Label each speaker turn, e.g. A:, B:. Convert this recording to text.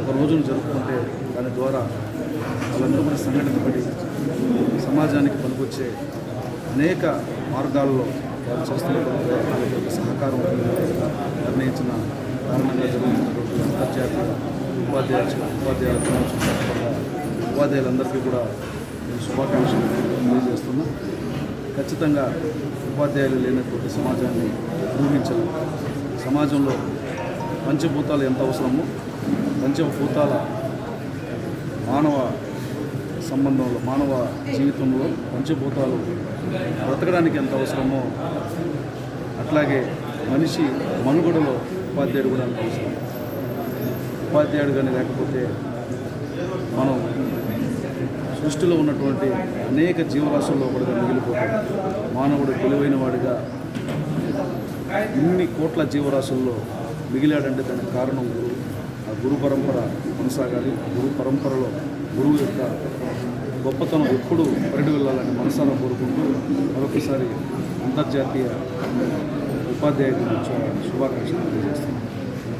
A: ఒక రోజును జరుపుకుంటే దాని ద్వారా వాళ్ళందరూ సంఘటన పడి సమాజానికి పనికొచ్చే అనేక మార్గాల్లో వారు చేస్తున్న వాళ్ళకి యొక్క సహకారం నిర్ణయించిన కారణంగా జరుగుతున్నటువంటి అంతర్జాతీయ ఉపాధ్యాయ ఉపాధ్యాయుల ఉపాధ్యాయులందరికీ కూడా నేను శుభాకాంక్షలు తెలియజేస్తున్నా. ఖచ్చితంగా ఉపాధ్యాయులు లేనటువంటి సమాజాన్ని ఊహించలేం. సమాజంలో పంచభూతాలు ఎంత అవసరమో పంచభూతాల మానవ సంబంధంలో మానవ జీవితంలో పంచభూతాలు బ్రతకడానికి ఎంత అవసరమో అట్లాగే మనిషి మనుగడలో ఉపాధ్యాయుడు కూడా అంత అవసరం. ఉపాధ్యాయుడు కానీ లేకపోతే మనం సృష్టిలో ఉన్నటువంటి అనేక జీవరాశుల్లో కూడా మిగిలిపోతాం. మానవుడు తెలివైన వాడిగా ఇన్ని కోట్ల జీవరాశుల్లో మిగిలాడంటే దానికి కారణం గురువు ఆ గురు పరంపర కొనసాగాలి. గురు పరంపరలో గురువు యొక్క గొప్పతనం ఎప్పుడు పరిడి వెళ్ళాలని మనసాన కోరుకుంటూ మరొకసారి అంతర్జాతీయ ఉపాధ్యాయ దినోత్సవ శుభాకాంక్షలు తెలియజేస్తున్నాను.